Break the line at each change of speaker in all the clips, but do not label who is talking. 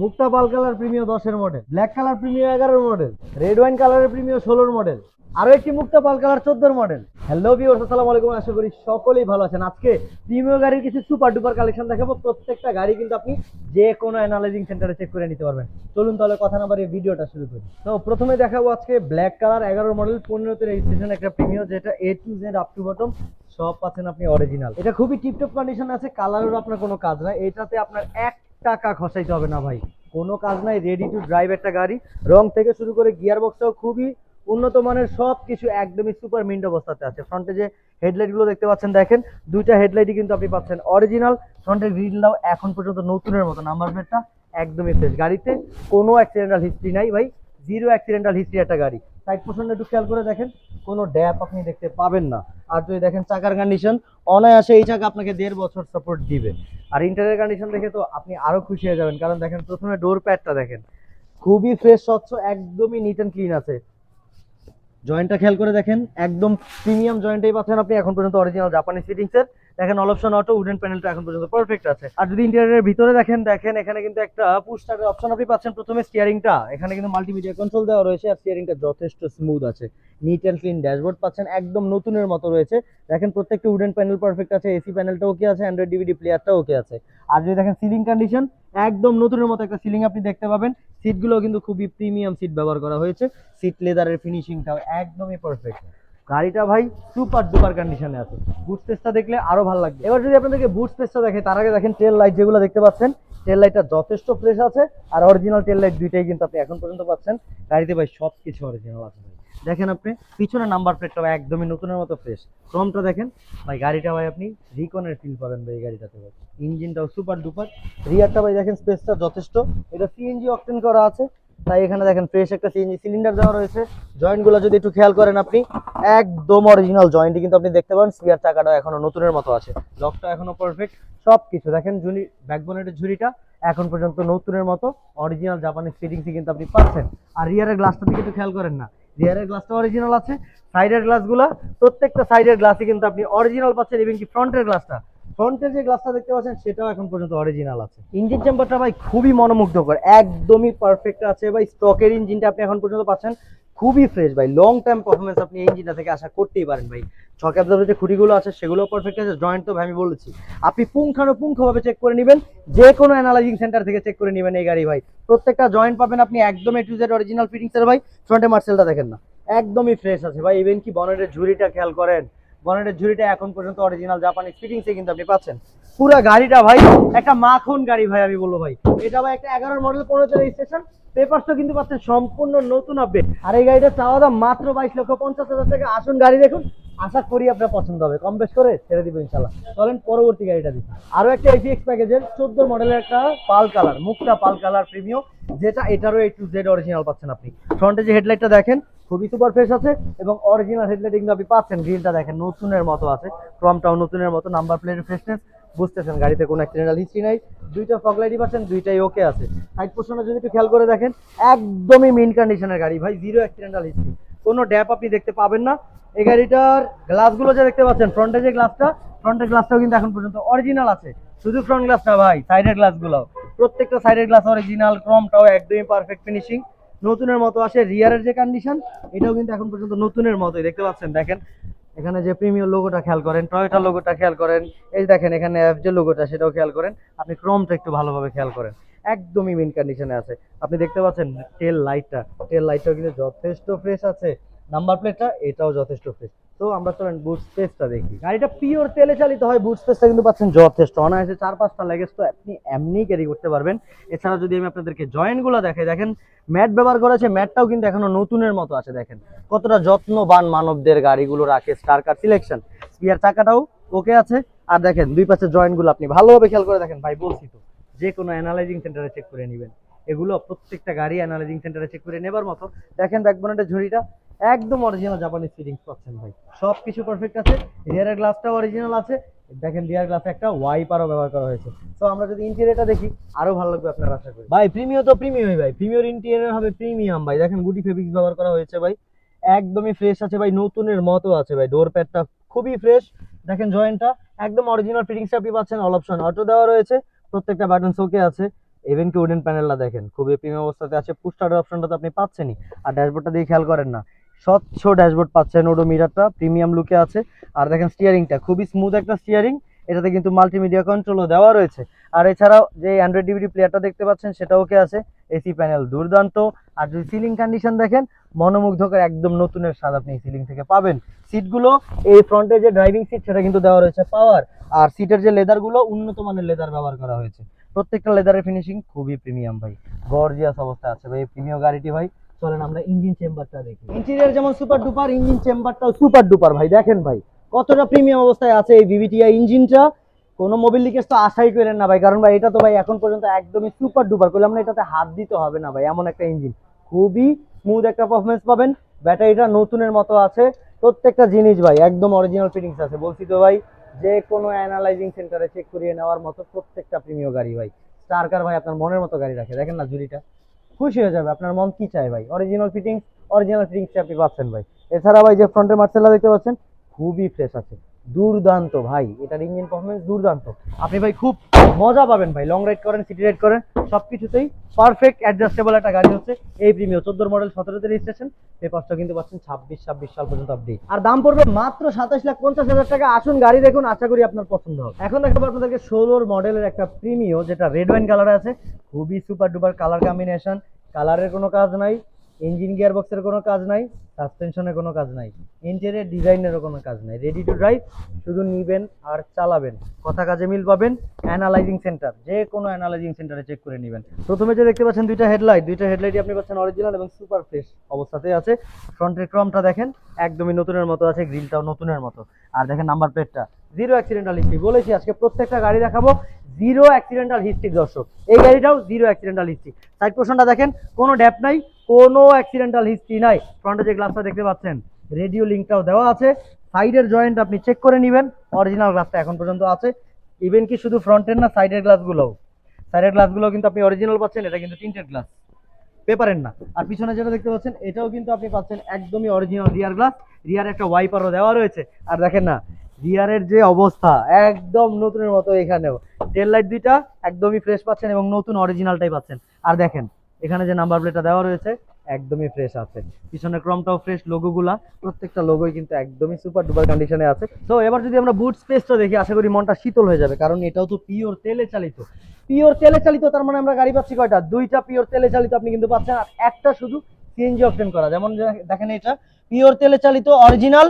মুক্তা পাল কালার প্রিমিয় দশের model black colour প্রিমিয় এগারোর মডেল রেড ওয়াইন কালারের প্রিমিয় ষোলোর মডেল আরও একটি মুক্তা পাল কালার চোদ্দোর মডেল হ্যালো ভিউয়ার্স আসসালামু আলাইকুম, আশা করি সকলেই ভালো আছেন। আজকে প্রিমিয় গাড়ির কিছু সুপার ডুপার কালেকশন দেখাবো। প্রত্যেকটা গাড়ি কিন্তু আপনি যে কোনো অ্যানালাইজিং সেন্টারে চেক করে নিতে পারবেন। চলুন তাহলে কথা না বাড়িয়ে ভিডিওটা শুরু করি। তো প্রথমে দেখাবো আজকে ব্ল্যাক কালার এগারো মডেল পনেরোতে রেজিস্ট্রেশন একটা প্রিমিয় যেটা A to Z up to bottom সব পাচ্ছেন আপনি অরিজিনাল এটা খুবই টিপটপ কন্ডিশন আছে কালারেরও আপনার কোনো কাজ নাই। এটাতে আপনার এক টাকা খসাইতে হবে না ভাই। কোনো কাজ নাই রেডি টু ড্রাইভ একটা গাড়ি। রং থেকে শুরু করে গিয়ার বক্সটাও খুবই উন্নত মানের সব কিছু একদমই সুপার মিন্ট অবস্থাতে আছে। ফ্রন্টে যে হেডলাইটগুলো দেখতে পাচ্ছেন, দেখেন, দুইটা হেডলাইটই কিন্তু আপনি পাচ্ছেন। অরিজিনাল ফ্রন্টের গ্রিলটাও এখন পর্যন্ত নতুনের মতো নাম্বার প্লেটটা একদমই ফ্রেশ গাড়িতে কোনো অ্যাক্সিডেন্টাল হিস্ট্রি নাই ভাই। জিরো অ্যাক্সিডেন্টাল হিস্ট্রি একটা গাড়ি। সাইড পোর্শনটা একটু খেয়াল করে দেখেন, কোনো ড্যাপ আপনি দেখতে পাবেন না। আর যদি দেখেন চাকার কন্ডিশন অনায়াসে এই চাকা আপনাকে দেড় বছর সাপোর্ট দিবে। আর ইন্টারের কন্ডিশন দেখে তো আপনি আরও খুশি হয়ে যাবেন। কারণ দেখেন, প্রথমে ডোর প্যাডটা দেখেন। খুবই ফ্রেশ স্বচ্ছ, একদমই নিট অ্যান্ড ক্লিন আছে। জয়েন্টটা খেয়াল করে দেখেন, একদম প্রিমিয়াম জয়েন্টেই পাচ্ছেন আপনি এখন পর্যন্ত অরিজিনাল জাপানিজ ফিটিংস এর দেখেন অল অপশন অটো উডেন প্যানেলটা এখন পর্যন্ত পারফেক্ট আছে। আর যদি ইন্টেরিয়রের ভিতরে দেখেন দেখেন, এখানে কিন্তু একটা পুশ অপশন আপনি পাচ্ছেন প্রথমে স্টিয়ারিংটা এখানে কিন্তু মাল্টিমিডিয়া কন্ট্রোল দেওয়া রয়েছে আর স্টিয়ারিংটা যথেষ্ট স্মুথ আছে। নিট অ্যান্ড ক্লিন ড্যাশবোর্ড পাচ্ছেন, একদম নতুনের মতো রয়েছে। দেখেন, প্রত্যেকটা উডেন প্যানেল পারফেক্ট আছে। এসি প্যানেলটা ওকে আছে অ্যান্ড্রয়েড ডিভিডি প্লেয়ারটা ওকে আছে। আর যদি দেখেন সিলিং কন্ডিশন একদম নতুনের মতো একটা সিলিং আপনি দেখতে পাবেন। সিটগুলো কিন্তু খুবই প্রিমিয়াম সিট ব্যবহার করা হয়েছে। সিট লেদারের ফিনিশিংটাও একদমই পারফেক্ট গাড়িটা ভাই সুপার ডুপার কন্ডিশনে আছে। বুট স্পেসটা দেখলে আরও ভালো লাগবে। এবার যদি আপনাদেরকে বুট স্পেসটা দেখে, তার আগে দেখেন টেল লাইট যেগুলো দেখতে পাচ্ছেন টেল লাইটটা যথেষ্ট ফ্রেশ আছে। আর অরিজিনাল টেল লাইট দুইটাই কিন্তু আপনি এখন পর্যন্ত পাচ্ছেন। গাড়িতে ভাই সব কিছু অরিজিনাল আছে। দেখেন আপনি পিছনে নাম্বার প্লেটটা একদমই নতুনের মতো ফ্রেশ ক্রমটা দেখেন, ভাই গাড়িটা ভাই আপনি রিকনের ফিল পাবেন ভাই এই গাড়িটাতে ভাই। ইঞ্জিনটাও সুপার ডুপার রিয়ারটা ভাই দেখেন স্পেসটা যথেষ্ট। এটা সিএনজি অকটেন করা আছে। তাই এখানে দেখেন ফ্রেশ একটা সিএনজি সিলিন্ডার দেওয়া রয়েছে। জয়েন্টগুলো যদি একটু খেয়াল করেন আপনি, একদম অরিজিনাল জয়েন্টই কিন্তু আপনি দেখতে পাবেন। স্পিয়ার চাকাটা এখনও নতুনের মতো আছে। লকটা এখনও পারফেক্ট সব কিছু দেখেন, ঝুলি ব্যাকবোনেটের ঝুড়িটা এখন পর্যন্ত নতুনের মতো। অরিজিনাল জাপানিজ ফিটিংসই কিন্তু আপনি পাচ্ছেন। আর রিয়ারের গ্লাসটা দিকে একটু খেয়াল করেন না। রিয়ারের গ্লাসটা অরিজিনাল আছে সাইডের গ্লাসগুলো প্রত্যেকটা সাইডের গ্লাসই কিন্তু আপনি অরিজিনাল পাচ্ছেন ইভেন কি ফ্রন্টের গ্লাসটা ফ্রন্টের যে গ্লাসটা দেখতে পাচ্ছেন, সেটাও এখন পর্যন্ত অরিজিনাল আছে। ইঞ্জিন চেম্বারটা ভাই খুবই মনোমুগ্ধকর, একদমই পারফেক্ট আছে ভাই স্টকের ইঞ্জিনটা আপনি এখন পর্যন্ত পাচ্ছেন, খুবই ফ্রেশ ভাই লং টাইম পারফরমেন্স আপনি ইঞ্জিনটা থেকে আশা করতেই পারেন ভাই। ছক অ্যাবজর্বের যে খুঁটিগুলো আছে সেগুলো পারফেক্ট আছে। জয়েন্ট তো আমি বলেছি। আপনি পুঙ্খানুপুঙ্খভাবে চেক করে নেবেন। যে কোনো অ্যানালাইজিং সেন্টার থেকে চেক করে নেবেন এই গাড়ি ভাই। প্রত্যেকটা জয়েন্ট পাবেন আপনি একদম এ টু জেড অরিজিনাল ফিটিংসের ভাই। ফ্রন্টে মার্সেলটা দেখেন না। একদমই ফ্রেশ আছে ভাই। ইভেন কি বনেটের ঝুড়িটা খেয়াল করেন। বনেটের ঝুড়িটা এখন পর্যন্ত অরিজিনাল জাপানিজ ফিটিংসে কিন্তু আপনি পাচ্ছেন। পুরো গাড়িটা ভাই, একটা মাখন গাড়ি ভাই আমি বলব ভাই। এটা ভাই একটা এগারোর মডেল পনেরোতে রেজিস্ট্রেশন পেপারসও কিন্তু পাচ্ছেন সম্পূর্ণ নতুন আপডেট আর এই গাড়িটা চাওয়া দাম মাত্র বাইশ লক্ষ পঞ্চাশ হাজার টাকা। আসুন গাড়ি দেখুন, আশা করি আপনার পছন্দ হবে। কম বেশ করে ছেড়ে দিব ইনশাল্লাহ চলেন পরবর্তী গাড়িটা দেখি। আরও একটা এফিএক্স প্যাকেজের চোদ্দ মডেলের একটা পাল কালার মুখটা পাল কালার প্রিমিয়ম যেটা এটারও এই টু জেড অরিজিনাল পাচ্ছেন আপনি। ফ্রন্টে যে হেডলাইটটা দেখেন, খুবই সুপার ফ্রেশ আছে, এবং অরিজিনাল হেডলাইট কিন্তু আপনি পাচ্ছেন। গ্রিলটা দেখেন, নতুনের মতো আছে। ক্রমটাও নতুনের মতো নাম্বার প্লেটের ফ্রেশনেস বুঝতেছেন, গাড়িতে কোনো অ্যাক্সিডেন্টাল হিস্ট্রি নাই। দুইটা ফগ লাইটই পাচ্ছেন, দুইটাই ওকে আছে। সাইড পোর্শনে যদি একটু খেয়াল করে দেখেন, একদমই মিন কন্ডিশনের গাড়ি। ভাই জিরো অ্যাক্সিডেন্টাল হিস্ট্রি কোনো ড্যাপ আপনি দেখতে পাবেন না। এই গাড়িটার গ্লাসগুলো যে দেখতে পাচ্ছেন ফ্রন্টে যে গ্লাসটা ফ্রন্টের গ্লাসটাও কিন্তু এখন পর্যন্ত অরিজিনাল আছে। শুধু ফ্রন্ট গ্লাসটা ভাই সাইডের গ্লাসগুলো প্রত্যেকটা সাইডের গ্লাস অরিজিনাল ক্রমটাও একদমই পারফেক্ট ফিনিশিং নতুনের মতো আসে রিয়ারের যে কন্ডিশন এটাও কিন্তু এখন পর্যন্ত নতুনের মতোই। দেখতে পাচ্ছেন, দেখেন। এখানে যে প্রিমিয়ার লোগোটা খেয়াল করেন টয়োটা লোগোটা খেয়াল করেন, এই দেখেন এখানে অ্যাপ যে লোগোটা সেটাও খেয়াল করেন। আপনি ক্রমটা একটু ভালোভাবে খেয়াল করেন। একদমই মিন কন্ডিশনে আছে। আপনি দেখতে পাচ্ছেন টেল লাইটটা টেল লাইটটাও কিন্তু যথেষ্ট ফ্রেশ আছে। নাম্বার প্লেটটা এটাও যথেষ্ট ফ্রেশ তো আমরা চলেন বুট স্পেসটা দেখি। গাড়িটা পিওর তেলে চালিত হয় বুট স্পেসটা কিন্তু পাচ্ছেন যথেষ্ট। অনায়াসে চার পাঁচটা লেগেজ তো আপনি এমনি ক্যারি করতে পারবেন। এছাড়া যদি আমি আপনাদেরকে জয়েন্টগুলো দেখাই, দেখেন ম্যাট ব্যবহার করেছে ম্যাটটাও কিন্তু এখনও নতুনের মতো আছে, দেখেন। কতটা যত্নবান মানবদের গাড়িগুলো রাখে স্টার কার সিলেকশন স্পিয়ার চাকাটাও ওকে আছে। আর দেখেন, দুই পাশে জয়েন্টগুলো আপনি ভালোভাবে খেয়াল করে দেখেন, ভাই, বলছি তো, যে কোনো অ্যানালাইজিং সেন্টারে চেক করে নেবেন। এগুলো প্রত্যেকটা গাড়ি অ্যানালাইজিং সেন্টারে চেক করে নেবার মতো। দেখেন ব্যাকবোনেটের ঝুড়িটা একদম অরিজিনাল জাপানিজ ফিটিংস পাচ্ছেন ভাই। সব কিছু পারফেক্ট আছে রিয়ারের গ্লাসটাও অরিজিনাল আছে, দেখেন রিয়ার গ্লাসে একটা ওয়াইপারও ব্যবহার করা হয়েছে। তো আমরা যদি ইন্টেরিয়রটা দেখি, আরও ভালো লাগবে আপনার আশা করি। ভাই প্রিমিয়াম তো প্রিমিয়ামই ভাই। প্রিমিয়ার ইন্টেরিয়র হবে প্রিমিয়াম ভাই। দেখেন গুটি ফেব্রিক্স ব্যবহার করা হয়েছে ভাই। একদমই ফ্রেশ আছে ভাই, নতুনের মতো আছে ভাই। ডোর প্যাডটা খুবই ফ্রেশ দেখেন জয়েন্টটা একদম অরিজিনাল ফিটিংসটা আপনি পাচ্ছেন অল অপশন অটো দেওয়া রয়েছে, প্রত্যেকটা বাটন শোকে আছে। ইভেন কি উডেন প্যানেলটা দেখেন, খুবই প্রিমিয়াম অবস্থাতে আছে। পুস্টার অপশনটা তো আপনি পাচ্ছেনই। আর ড্যাশবোর্ডটা দিয়ে খেয়াল করেন না। স্বচ্ছ ড্যাশবোর্ড পাচ্ছেন ওডোমিটারটা প্রিমিয়াম লুকে আছে। আর দেখেন স্টিয়ারিংটা খুবই স্মুথ একটা স্টিয়ারিং এটাতে কিন্তু মাল্টিমিডিয়া কন্ট্রোলও দেওয়া রয়েছে। আর এছাড়াও যে অ্যান্ড্রয়েড ডিভিডি প্লেয়ারটা দেখতে পাচ্ছেন সেটা ওকে আছে, এসি প্যানেল দুর্দান্ত। আর যদি সিলিং কন্ডিশন দেখেন, মনোমুগ্ধকর একদম নতুনের স্বাদ আপনি সিলিং থেকে পাবেন। সিটগুলো এই ফ্রন্টে যে ড্রাইভিং সিট সেটা কিন্তু দেওয়া রয়েছে পাওয়ার আর সিটের যে লেদারগুলো, উন্নত মানের লেদার ব্যবহার করা হয়েছে। প্রত্যেকটা লেদারের ফিনিশিং খুবই প্রিমিয়াম ভাই। গর্জিয়াস অবস্থা আছে ভাই প্রিমিয়াম গাড়িটি ভাই। চলেন আমরা ইঞ্জিন চেম্বারটা দেখি। ইন্টেরিয়র যেমন সুপার ডুপার ইঞ্জিন চেম্বারটাও সুপার ডুপার ভাই, দেখেন ভাই, কতটা প্রিমিয়াম অবস্থায় আছে এই ভিভিটিআই ইঞ্জিনটা। কোনো মোবিল লিকেজ তো আশাই করেন না ভাই, কারণ ভাই এটা তো ভাই এখন পর্যন্ত একদমই সুপার ডুপার করলাম না এটাতে হাত দিতে হবে না ভাই, এমন একটা ইঞ্জিন। খুবই স্মুথ একটা পারফরমেন্স পাবেন, ব্যাটারিটা নতুনের মতো আছে, প্রত্যেকটা জিনিস ভাই, একদম অরিজিনাল ফিটিংস আছে। বলছি তো ভাই, যে কোনো অ্যানালাইজিং সেন্টারে চেক করিয়ে নেওয়ার মতো প্রত্যেকটা প্রিমিয় গাড়ি ভাই। স্টার কার ভাই আপনার মনের মতো গাড়ি রাখে, দেখেন না জুড়িটা খুশি হয়ে যাবে। আপনার মন কি চায় ভাই? অরিজিনাল ফিটিংস অরিজিনাল ফিটিংস আপনি পাচ্ছেন ভাই? এছাড়া ভাই যে ফ্রন্টের মার্সেলটা দেখতে পাচ্ছেন, খুবই ফ্রেশ আছে। দুর্দান্ত, ভাই। এটার ইঞ্জিন পারফরমেন্স দুর্দান্ত। আপনি ভাই খুব মজা পাবেন ভাই। লং রাইড করেন সিটি রাইড করেন সব কিছুতেই পারফেক্ট অ্যাডজাস্টেবল একটা গাড়ি হচ্ছে এই প্রিমিয় চোদ্দোর মডেল সতেরোতে রেজিস্ট্রেশন পেপারটা কিন্তু পাচ্ছেন ছাব্বিশ ছাব্বিশ সাল পর্যন্ত আপডেট আর দাম পড়বে মাত্র সাতাশ লাখ পঞ্চাশ হাজার টাকা। আসুন গাড়ি দেখুন, আশা করি আপনার পছন্দ হবে। এখন দেখাবো আপনাদেরকে ষোলোর মডেলের একটা প্রিমিয় যেটা রেড ওয়াইন কালারে আছে। খুবই সুপার ডুপার কালার কম্বিনেশন কালারের কোনো কাজ নাই। ইঞ্জিন গিয়ার বক্সের কোনো কাজ নাই, সাসপেনশনের কোনো কাজ নাই, ইন্টেরিয়র ডিজাইনেরও কোনো কাজ নাই রেডি টু ড্রাইভ শুধু নিবেন আর চালাবেন। কথা কাজে মিল পাবেন অ্যানালাইজিং সেন্টার যে কোনো অ্যানালাইজিং সেন্টারে চেক করে নেবেন। প্রথমে যে দেখতে পাচ্ছেন দুইটা হেডলাইট দুইটা হেডলাইটই আপনি পাচ্ছেন অরিজিনাল এবং সুপার ফ্রেশ অবস্থাতে আছে। ফ্রন্টের ক্রমটা দেখেন, একদমই নতুনের মতো আছে গ্রিলটাও নতুনের মতো। আর দেখেন নাম্বার প্লেটটা জিরো অ্যাক্সিডেন্টাল হিস্ট্রি বলেছি আজকে প্রত্যেকটা গাড়ি দেখাবো জিরো অ্যাক্সিডেন্টাল হিস্ট্রি দর্শক। এই গাড়িটাও জিরো অ্যাক্সিডেন্টাল হিস্ট্রি সাইড পোর্শনটা দেখেন, কোনো ড্যাপ নাই কোনো অ্যাক্সিডেন্টাল হিস্ট্রি নাই। ফ্রন্টে যে গ্লাসটা দেখতে পাচ্ছেন রেডিও লিঙ্কটাও দেওয়া আছে। সাইডের জয়েন্ট আপনি চেক করে নেবেন অরিজিনাল গ্লাসটা এখন পর্যন্ত আছে। ইভেন কি শুধু ফ্রন্টের না সাইডের গ্লাসগুলোও সাইডের গ্লাসগুলো কিন্তু আপনি অরিজিনাল পাচ্ছেন, এটা কিন্তু তিনটের গ্লাস পেপারের না। আর পিছনে যেটা দেখতে পাচ্ছেন, এটাও কিন্তু আপনি পাচ্ছেন একদমই অরিজিনাল রিয়ার গ্লাস রিয়ার একটা ওয়াইপারও দেওয়া রয়েছে। আর দেখেন না রিয়ারের যে অবস্থা, একদম নতুনের মতো এখানেও। টেল লাইট দুইটা একদমই ফ্রেশ পাচ্ছেন এবং নতুন অরিজিনালটাই পাচ্ছেন। আর দেখেন এখানে যে নাম্বার প্লেটটা দেওয়া রয়েছে, একদমই ফ্রেশ আছে। পিছনের ক্রমটাও ফ্রেশ লোগোগুলা প্রত্যেকটা লোগোই কিন্তু একদমই সুপার ডুপার কন্ডিশনে আছে। তো এবার যদি আমরা বুট স্পেসটা দেখি, আশা করি মনটা শীতল হয়ে যাবে, কারণ এটাও তো পিওর তেলে চালিত। পিওর তেলে চালিত, তার মানে আমরা গাড়ি পাচ্ছি কয়টা? দুইটা পিওর তেলে চালিত আপনি কিন্তু পাচ্ছেন, আর একটা শুধু সিএনজি অপশন করা। যেমন দেখেন এটা পিওর তেলে চালিত অরিজিনাল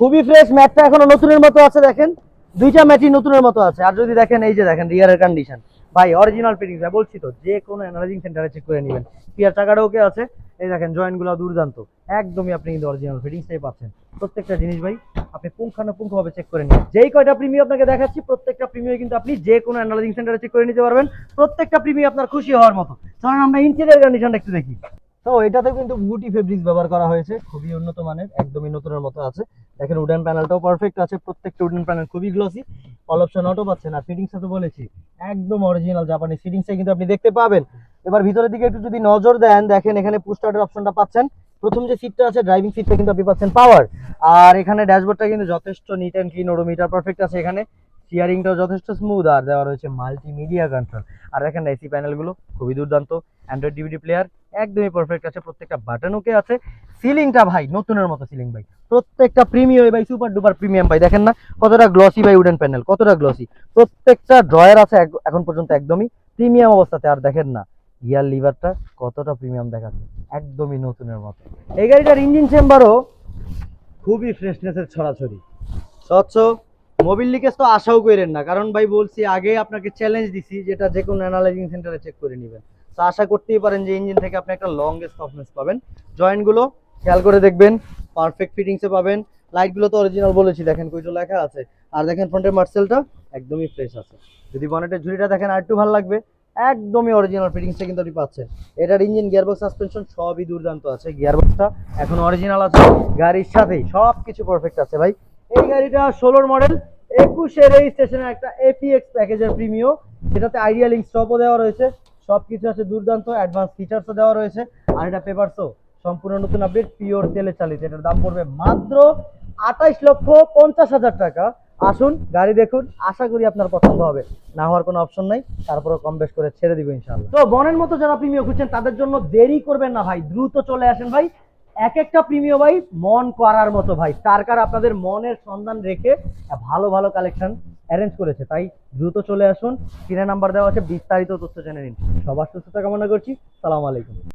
খুবই ফ্রেশ ম্যাটটা এখনও নতুনের মতো আছে, দেখেন। দুইটা ম্যাটই নতুনের মতো আছে। আর যদি দেখেন, এই যে দেখেন রিয়ারের কন্ডিশন ভাই অরিজিনাল ফিটিংস বলছি তো, যে কোনো অ্যানালাইজিং সেন্টারে চেক করে নেবেন। পিয়ার চাকাটা ওকে আছে, এই দেখেন জয়েন্টগুলো দুর্দান্ত। একদমই আপনি কিন্তু অরিজিনাল ফিটিংসটাই পাচ্ছেন। প্রত্যেকটা জিনিস ভাই, আপনি পুঙ্খানুপুঙ্খভাবে চেক করে নিন। যেই কয়টা প্রিমিয়াম আপনাকে দেখাচ্ছি, প্রত্যেকটা প্রিমিয়াম কিন্তু আপনি যে কোনো অ্যানালাইজিং সেন্টারে চেক করে নিতে পারবেন। প্রত্যেকটা প্রিমিয়াম আপনার খুশি হওয়ার মতো। কারণ আমরা ইন্টেরিয়ার কন্ডিশনটা একটু দেখি। তো এটাতে কিন্তু বুটি ফেব্রিক্স ব্যবহার করা হয়েছে, খুবই উন্নত মানের, একদমই নতুনের মতো আছে। দেখেন উডেন প্যানেলটাও পারফেক্ট আছে, প্রত্যেকটা উডেন প্যানেল খুবই গ্লসি অল অপশন অটো পাচ্ছেন। আর ফিটিংসটা তো বলেছি, একদম অরিজিনাল জাপানি ফিটিংসটা কিন্তু আপনি দেখতে পাবেন। এবার ভিতরের দিকে একটু যদি নজর দেন, দেখেন এখানে পুস্টার্টের অপশনটা পাচ্ছেন। প্রথম যে সিটটা আছে ড্রাইভিং সিটটা কিন্তু আপনি পাচ্ছেন পাওয়ার আর এখানে ড্যাশবোর্ডটা কিন্তু যথেষ্ট neat and clean odometer perfect আছে এখানে। স্টিয়ারিংটাও যথেষ্ট স্মুথ আর দেওয়া রয়েছে মাল্টিমিডিয়া কন্ট্রোল আর দেখেন এসি প্যানেলগুলো খুবই দুর্দান্ত। অ্যান্ড্রয়েড ডিভিডি প্লেয়ার একদমই পারফেক্ট আছে, প্রত্যেকটা বাটন ওকে আছে। সিলিংটা ভাই, নতুনের মতো সিলিং ভাই। প্রত্যেকটা প্রিমিয়াম ভাই সুপার ডুপার প্রিমিয়াম ভাই, দেখেন না? কতটা গ্লসি ভাই উডেন প্যানেল কতটা গ্লসি প্রত্যেকটা ড্রয়ার আছে এখন পর্যন্ত একদমই প্রিমিয়াম অবস্থাতে, আর দেখেন না গিয়ার লিভারটা কতটা প্রিমিয়াম দেখাচ্ছে। একদমই নতুনের মতো। এই গাড়িটার ইঞ্জিন চেম্বারও খুবই ফ্রেশনেসের ছড়াছড়ি। স্বচ্ছ মোবিল লিকেজ তো আশাও করেন না, কারণ ভাই বলছি, আগে আপনাকে চ্যালেঞ্জ দিছি, যেটা যে কোনো অ্যানালাইজিং সেন্টারে চেক করে নেবেন। তো আশা করতেই পারেন যে ইঞ্জিন থেকে আপনি একটা লংগেস্ট সফটনেস পাবেন। জয়েন্টগুলো খেয়াল করে দেখবেন পারফেক্ট ফিটিংসে পাবেন। লাইটগুলো তো অরিজিনাল বলেছি, দেখেন কইটো লেখা আছে। আর দেখেন ফ্রন্টের মার্সেলটা একদমই ফ্রেশ আছে। যদি বনেটের ঝুড়িটা দেখেন, আর একটু ভালো লাগবে, একদমই অরিজিনাল ফিটিংসে কিন্তু আপনি পাচ্ছেন। এটার ইঞ্জিন গিয়ারবক্স সাসপেনশন সবই দুর্দান্ত আছে। গিয়ারবক্সটা এখন অরিজিনাল আছে, গাড়ির সাথেই সব কিছু পারফেক্ট আছে ভাই। এই গাড়িটা ষোলোর মডেল একুশের এই স্টেশনের একটা এপিএক্স প্যাকেজের প্রিমিও যেটাতে আইডিয়া লিঙ্ক স্টপও দেওয়া রয়েছে। সব কিছু আছে দুর্দান্ত অ্যাডভান্স ফিচার্সও দেওয়া রয়েছে। আর এটা পেপারসও সম্পূর্ণ নতুন আপডেট পিওর তেলে চালিত। এটার দাম পড়বে মাত্র আঠাইশ লক্ষ পঞ্চাশ হাজার টাকা। আসুন, গাড়ি দেখুন, আশা করি আপনার পছন্দ হবে। না হওয়ার কোনো অপশন নাই তারপরে কম বেশ করে ছেড়ে দিব ইনশাল্লাহ তো বনের মতো যারা প্রিমিয় খুঁজছেন, তাদের জন্য দেরি করবেন না ভাই, দ্রুত চলে আসেন ভাই। এক একটা প্রিমিয় ভাই মন করার মতো ভাই। স্টারকার আপনাদের মনের সন্ধান রেখে ভালো ভালো কালেকশন অ্যারেঞ্জ করেছে। তাই দ্রুত চলে আসুন। কিনে নাম্বার দেওয়া আছে, বিস্তারিত তথ্য জেনে নিন। সবার সুস্থতা কামনা করছি। সালাম আলাইকুম।